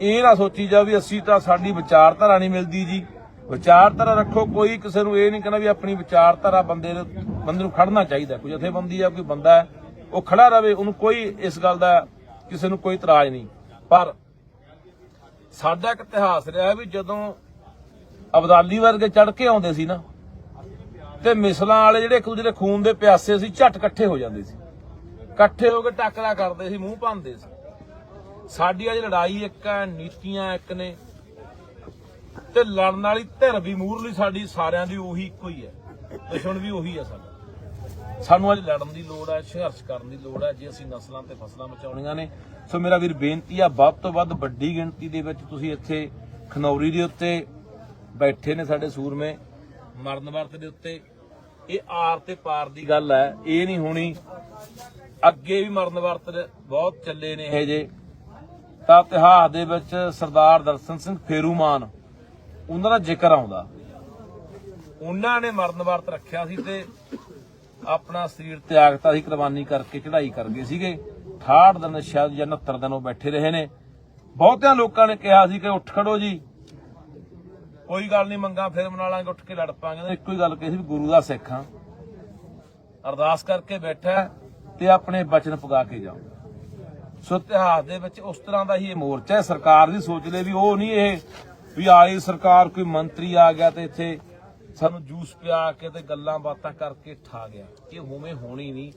ਇਹ ਨਾ ਸੋਚੀ ਜਾ ਵੀ ਅਸੀਂ ਤਾਂ ਸਾਡੀ ਵਿਚਾਰਧਾਰਾ ਨਹੀਂ ਮਿਲਦੀ ਜੀ। ਵਿਚਾਰਧਾਰਾ ਰੱਖੋ, ਕੋਈ ਕਿਸੇ ਨੂੰ ਇਹ ਨਹੀਂ ਕਹਿੰਦਾ ਵੀ ਆਪਣੀ ਵਿਚਾਰਧਾਰਾ ਬੰਦੇ ਦੇ ਬੰਦੇ ਨੂੰ ਖੜਨਾ ਚਾਹੀਦਾ। ਕੋਈ ਜਥੇਬੰਦੀ ਆ, ਕੋਈ ਬੰਦਾ ਹੈ, ਉਹ ਖੜਾ ਰਵੇ, ਉਹਨੂੰ ਕੋਈ ਇਸ ਗੱਲ ਦਾ ਕਿਸੇ ਨੂੰ ਕੋਈ ਇਤਰਾਜ਼ ਨਹੀਂ। ਪਰ ਸਾਡਾ ਇੱਕ ਇਤਿਹਾਸ ਰਿਹਾ ਵੀ ਜਦੋਂ ਅਬਦਾਲੀ ਵਰਗੇ ਚੜ ਕੇ ਆਉਂਦੇ ਸੀ ਨਾ, ਤੇ ਮਿਸਲਾਂ ਵਾਲੇ ਜਿਹੜੇ ਇੱਕ ਦੂਜੇ ਦੇ ਖੂਨ ਦੇ ਪਿਆਸੇ ਸੀ, ਝਟ ਇਕੱਠੇ ਹੋ ਜਾਂਦੇ ਸੀ। ਇਕੱਠੇ ਹੋ ਕੇ ਟੱਕਰਾ ਕਰਦੇ ਸੀ, ਮੂੰਹ ਭੰਦੇ ਸੀ। ਸਾਡੀ ਅੱਜ ਲੜਾਈ ਇੱਕ ਹੈ, ਨੀਤੀਆਂ ਇੱਕ ਨੇ। ਤੇ ਲੜਨ ਵਾਲੀ ਧਿਰ ਵੀ ਮੂਰਲੀ ਸਾਡੀ, ਸਾਰਿਆਂ ਦੀ ਉਹੀ ਇੱਕੋ ਹੀ ਹੈ। ਦੁਸ਼ਮਣ ਵੀ ਉਹੀ ਹੈ ਸਾਡਾ। ਸਾਨੂੰ ਅੱਜ ਲੜਨ ਦੀ ਲੋੜ ਹੈ, ਸੰਘਰਸ਼ ਕਰਨ ਦੀ ਲੋੜ ਹੈ, ਜੇ ਅਸੀਂ ਨਸਲਾਂ ਤੇ ਫਸਲਾਂ ਬਚਾਉਣੀਆਂ ਨੇ। ਸੋ ਮੇਰਾ ਵੀਰ, ਬੇਨਤੀ ਆ, ਵੱਧ ਤੋਂ ਵੱਧ ਵੱਡੀ ਗਿਣਤੀ ਦੇ ਵਿੱਚ ਤੁਸੀਂ ਇੱਥੇ ਖਨੌਰੀ ਦੇ ਉੱਤੇ ਬੈਠੇ ਨੇ ਸਾਡੇ ਸੂਰਮੇ। ਮਰਨ ਵਰਤ ਦੇ ਉੱਤੇ। ਇਹ ਆਰ ਤੇ ਪਾਰ ਦੀ ਗੱਲ ਹੈ, ਇਹ ਨਹੀਂ ਹੋਣੀ। ਅੱਗੇ ਵੀ ਮਰਨ ਵਰਤ ਬਹੁਤ ਚੱਲੇ ਨੇ ਇਹ ਜੇ। ਤਾਂ ਇਤਿਹਾਸ ਦੇ ਵਿੱਚ ਸਰਦਾਰ ਦਰਸ਼ਨ ਸਿੰਘ ਫੇਰੂਮਾਨ ਉਹਨਾਂ ਦਾ ਜ਼ਿਕਰ ਆਉਂਦਾ। ਉਹਨਾਂ ਨੇ ਮਰਨ ਵਰਤ ਰੱਖਿਆ ਸੀ ਤੇ ਆਪਣਾ ਸਰੀਰ ਤਿਆਗਤਾ ਸੀ ਕੁਰਬਾਨੀ ਕਰਕੇ ਚੜ੍ਹਾਈ ਕਰ ਗਏ ਸੀਗੇ। 68 ਦਿਨ ਸ਼ਾਇਦ ਜਾਂ 69 ਦਿਨ ਉਹ ਬੈਠੇ ਰਹੇ ਨੇ। ਬਹੁਤਿਆਂ ਲੋਕਾਂ ਨੇ ਕਿਹਾ ਸੀ ਕਿ ਉੱਠ ਖੜੋ ਜੀ। ਕੋਈ ਗੱਲ ਨਹੀਂ ਮੰਗਾ ਫਿਰ ਮਨਾ ਲਾਂਗੇ ਉੱਠ ਕੇ ਲੜ ਪਾਂਗੇ। ਇੱਕੋ ਹੀ ਗੱਲ ਕਹੀ ਸੀ ਵੀ ਗੁਰੂ ਦਾ ਸਿੱਖ ਹਾਂ। ਅਰਦਾਸ ਕਰਕੇ ਬੈਠਾ ਤੇ ਆਪਣੇ ਬਚਨ ਪੁਗਾ ਕੇ ਜਾਓ। ਸੋ ਇਤਿਹਾਸ ਦੇ ਵਿੱਚ ਉਸ ਤਰ੍ਹਾਂ ਦਾ ਹੀ ਇਹ ਮੋਰਚਾ ਹੈ। ਸਰਕਾਰ ਦੀ ਸੋਚ ਲੈ ਵੀ ਉਹ ਨਹੀਂ ਇਹ ਵੀ ਆਈ ਸਰਕਾਰ ਕੋਈ ਮੰਤਰੀ ਆ ਗਿਆ ਤੇ ਇੱਥੇ ਸਾਨੂੰ ਜੂਸ ਪਿਆ ਕੇ ਤੇ ਗੱਲਾਂ ਬਾਤਾਂ ਕਰਕੇ ਠਾ ਗਿਆ। ਇਹ ਹੋਵੇਂ ਹੋਣੀ ਨਹੀਂ।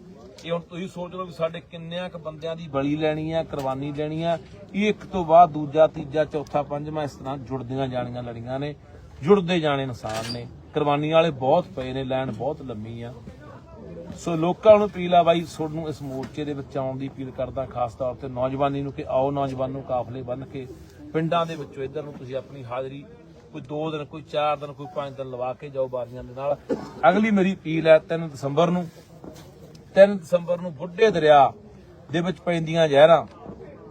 ਇਹ ਹੁਣ ਤੁਸੀਂ ਸੋਚ ਲਓ ਵੀ ਸਾਡੇ ਕਿੰਨਿਆਂ ਕ ਬੰਦਿਆਂ ਦੀ ਬਲੀ ਲੈਣੀ ਆ, ਕੁਰਬਾਨੀ ਲੈਣੀ ਆ। ਇਹ ਇੱਕ ਤੋਂ ਬਾਅਦ ਦੂਜਾ, ਤੀਜਾ, ਚੌਥਾ, ਪੰਜਵਾਂ ਇਸ ਤਰ੍ਹਾਂ ਜੁੜਦੀਆਂ ਜਾਣੀਆਂ, ਲੜੀਆਂ ਨੇ। ਜੁੜਦੇ ਜਾਣੇ ਇਨਸਾਨ ਨੇ। ਕੁਰਬਾਨੀ ਵਾਲੇ ਬਹੁਤ ਪਏ ਨੇ, ਲੈਣ ਬਹੁਤ ਲੰਮੀ ਆ। ਸੋ ਲੋਕਾਂ ਨੂੰ ਅਪੀਲ ਆ ਬਾਈ ਤੁਹਾਨੂੰ ਇਸ ਮੋਰਚੇ ਦੇ ਵਿੱਚ ਆਉਣ ਦੀ ਅਪੀਲ ਕਰਦਾ, ਖਾਸ ਤੌਰ ਤੇ ਨੌਜਵਾਨੀ ਨੂੰ ਕਿ ਆਓ ਨੂੰ ਕਾਫਲੇ ਬੰਨ ਕੇ ਪਿੰਡਾਂ ਦੇ ਵਿੱਚੋਂ ਇੱਧਰ ਨੂੰ ਤੁਸੀਂ ਆਪਣੀ ਹਾਜ਼ਰੀ ਕੋਈ 2 ਦਿਨ, ਕੋਈ 4 ਦਿਨ, ਕੋਈ 5 ਦਿਨ ਲਵਾ ਕੇ ਜਾਓ ਬਾਰੀਆਂ ਦੇ ਨਾਲ। ਅਗਲੀ ਮੇਰੀ ਅਪੀਲ ਹੈ 3 ਦਸੰਬਰ ਨੂੰ 3 ਦਸੰਬਰ ਨੂੰ ਬੁੱਢੇ ਦਰਿਆ ਦੇ ਵਿੱਚ ਪੈਂਦੀਆਂ ਜ਼ਹਿਰਾਂ,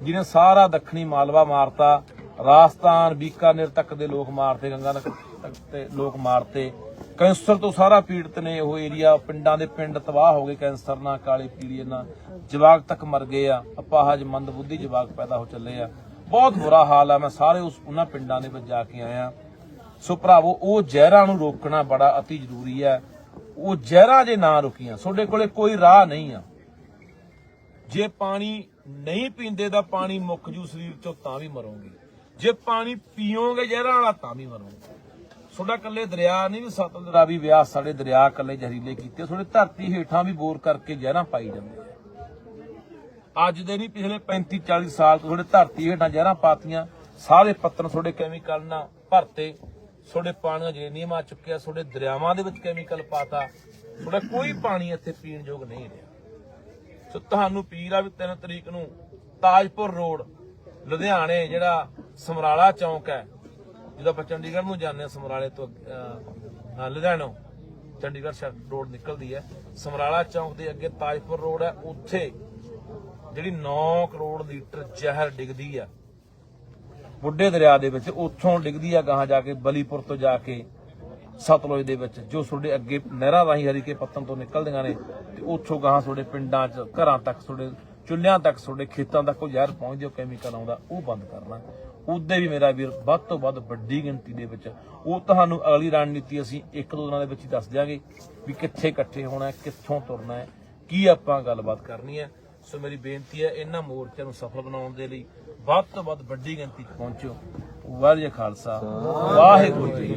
ਜਿਹਨੇ ਸਾਰਾ ਦੱਖਣੀ ਮਾਲਵਾ ਮਾਰਤਾ, ਰਾਜਸਥਾਨ, ਬੀਕਾਨੇਰ ਤੱਕ ਦੇ ਲੋਕ ਮਾਰਤੇ ਗੰਗਾ ਨਗਰ ਤੱਕ ਤੇ ਲੋਕ ਮਾਰਤੇ ਕੈਂਸਰ ਤੋਂ ਸਾਰਾ ਪੀੜਤ ਨੇ ਉਹ ਏਰੀਆ, ਪਿੰਡਾਂ ਦੇ ਪਿੰਡ ਤਬਾਹ ਹੋ ਗਏ ਕੈਂਸਰ ਨਾਲ, ਕਾਲੇ ਪੀਲੀਏ ਨਾਲ। ਜਵਾਕ ਤੱਕ ਮਰ ਗਏ ਆ, ਅਪਾਹਜ, ਮੰਦਬੁੱਧੀ ਜਵਾਕ ਪੈਦਾ ਹੋ ਚੱਲੇ ਆ। ਬਹੁਤ ਬੁਰਾ ਹਾਲ ਆ। ਮੈਂ ਸਾਰੇ ਉਸ ਉਹਨਾਂ ਪਿੰਡਾਂ ਦੇ ਵਿੱਚ ਜਾ ਕੇ ਆਇਆ। ਸੋ ਭਰਾਵੋ, ਉਹ ਜ਼ਹਿਰਾਂ ਨੂੰ ਰੋਕਣਾ ਬੜਾ ਅਤੀ ਜ਼ਰੂਰੀ ਹੈ। ਉਹ ਜ਼ਹਿਰਾਂ ਜੇ ਨਾ ਰੁਕੀਆਂ, ਤੁਹਾਡੇ ਕੋਲੇ ਕੋਈ ਰਾਹ ਨਹੀਂ ਆ। ਜੇ ਪਾਣੀ ਨਹੀਂ ਪੀਂਦੇ ਤਾਂ ਪਾਣੀ ਮੁੱਕ ਜੂ ਸਰੀਰ ਚੋਂ, ਤਾਂ ਵੀ ਮਰੋਗੇ। ਜੇ ਪਾਣੀ ਪੀਓਗੇ ਜ਼ਹਿਰਾਂ ਵਾਲਾ, ਤਾਂ ਵੀ ਮਰੋਗੇ। ਤੁਹਾਡਾ ਕੱਲੇ ਦਰਿਆ ਨਹੀਂ, ਵੀ ਸਤਲੁਜ ਰਾਵੀ ਵਿਆਸ ਸਾਡੇ ਦਰਿਆ ਕੱਲੇ ਜ਼ਹਿਰੀਲੇ ਕੀਤੇ, ਤੁਹਾਡੇ ਧਰਤੀ ਹੇਠਾਂ ਵੀ ਬੋਰ ਕਰਕੇ ਜ਼ਹਿਰਾਂ ਪਾਈ ਜਾਂਦੇ ਅੱਜ ਦੇ ਨਹੀਂ ਪਿਛਲੇ 35 40 ਸਾਲ ਤੋਂ ਤੁਹਾਡੇ ਧਰਤੀ ਹੇਠਾਂ ਜ਼ਹਿਰਾਂ ਪਾਤੀਆਂ ਸਾਰੇ ਪੱਤਨ ਤੁਹਾਡੇ ਕੈਮੀਕਲ ਨਾਲ ਭਰਤੇ ਤੁਹਾਡੇ ਪਾਣੀਆਂ ਜੇਨੀਅਮ ਆ ਚੁੱਕਿਆ ਤੁਹਾਡੇ ਦਰਿਆਵਾਂ ਦੇ ਵਿੱਚ ਕੈਮੀਕਲ ਪਾਤਾ ਤੁਹਾਡਾ ਕੋਈ ਪਾਣੀ ਇੱਥੇ ਪੀਣ ਯੋਗ ਨਹੀਂ ਰਿਹਾ। ਸੋ ਤੁਹਾਨੂੰ ਪੀਰ ਆ ਵੀ 3 ਤਰੀਕ ਨੂੰ ਤਾਜਪੁਰ ਰੋਡ ਲੁਧਿਆਣੇ ਜਿਹੜਾ ਸਮਰਾਲਾ ਚੌਂਕ ਹੈ ਜਦੋਂ ਆਪਾਂ ਚੰਡੀਗੜ੍ਹ ਨੂੰ ਜਾਂਦੇ ਹਾਂ ਸਮਰਾਲੇ ਤੋਂ ਅਹ, ਚੰਡੀਗੜ੍ਹ ਰੋਡ ਨਿਕਲਦੀ ਹੈ। ਸਮਰਾਲਾ ਚੌਂਕ ਦੇ ਅੱਗੇ ਤਾਜਪੁਰ ਰੋਡ ਹੈ ਉੱਥੇ ਜਿਹੜੀ 9 ਕਰੋੜ ਲੀਟਰ ਜ਼ਹਿਰ ਡਿੱਗਦੀ ਆ, ਬੁੱਢੇ ਦਰਿਆ ਦੇ ਵਿੱਚ, ਉੱਥੋਂ ਡਿੱਗਦੀ ਆ ਗਾਹਾਂ ਜਾ ਕੇ, ਬਲੀਪੁਰ ਤੋਂ ਜਾ ਕੇ, ਸਤਲੁਜ ਦੇ ਵਿੱਚ, ਜੋ ਤੁਹਾਡੇ ਅੱਗੇ ਨਹਿਰਾਂ ਰਾਹੀਂ ਹਰੀਕੇ ਪੱਤਨ ਤੋਂ ਨਿਕਲਦੀਆਂ ਨੇ, ਤੇ ਉੱਥੋਂ ਗਾਹਾਂ ਤੁਹਾਡੇ ਪਿੰਡਾਂ 'ਚ, ਘਰਾਂ ਤੱਕ, ਤੁਹਾਡੇ ਚੁੱਲ੍ਹਿਆਂ ਤੱਕ, ਤੁਹਾਡੇ ਖੇਤਾਂ ਤੱਕ ਉਹ ਜ਼ਹਿਰ ਪਹੁੰਚਦੇ ਉਹ ਕੈਮੀਕਲ ਆਉਂਦਾ, ਉਹ ਬੰਦ ਕਰਨਾ। ਉਹਦੇ ਵੀ ਮੇਰਾ ਵੀਰ, ਵੱਧ ਤੋਂ ਵੱਧ ਵੱਡੀ ਗਿਣਤੀ ਦੇ ਵਿੱਚ, ਉਹ ਤੁਹਾਨੂੰ ਅਗਲੀ ਰਣਨੀਤੀ ਅਸੀਂ ਇੱਕ ਦੋ ਦਿਨਾਂ ਦੇ ਵਿੱਚ ਹੀ ਦੱਸ ਦਿਆਂਗੇ, ਵੀ ਕਿੱਥੇ ਇਕੱਠੇ ਹੋਣਾ ਹੈ ਕਿੱਥੋਂ ਤੁਰਨਾ ਹੈ, ਕੀ ਆਪਾਂ ਗੱਲਬਾਤ ਕਰਨੀ ਹੈ। ਸੋ ਮੇਰੀ ਬੇਨਤੀ ਹੈ ਇਹਨਾਂ ਮੋਰਚਿਆਂ ਨੂੰ ਸਫਲ ਬਣਾਉਣ ਦੇ ਲਈ ਵੱਧ ਤੋਂ ਵੱਧ ਵੱਡੀ ਗਿਣਤੀ 'ਚ ਪਹੁੰਚੋ। ਵਾਹਿਗੁਰੂ ਖਾਲਸਾ। ਵਾਹਿਗੁਰੂ ਜੀ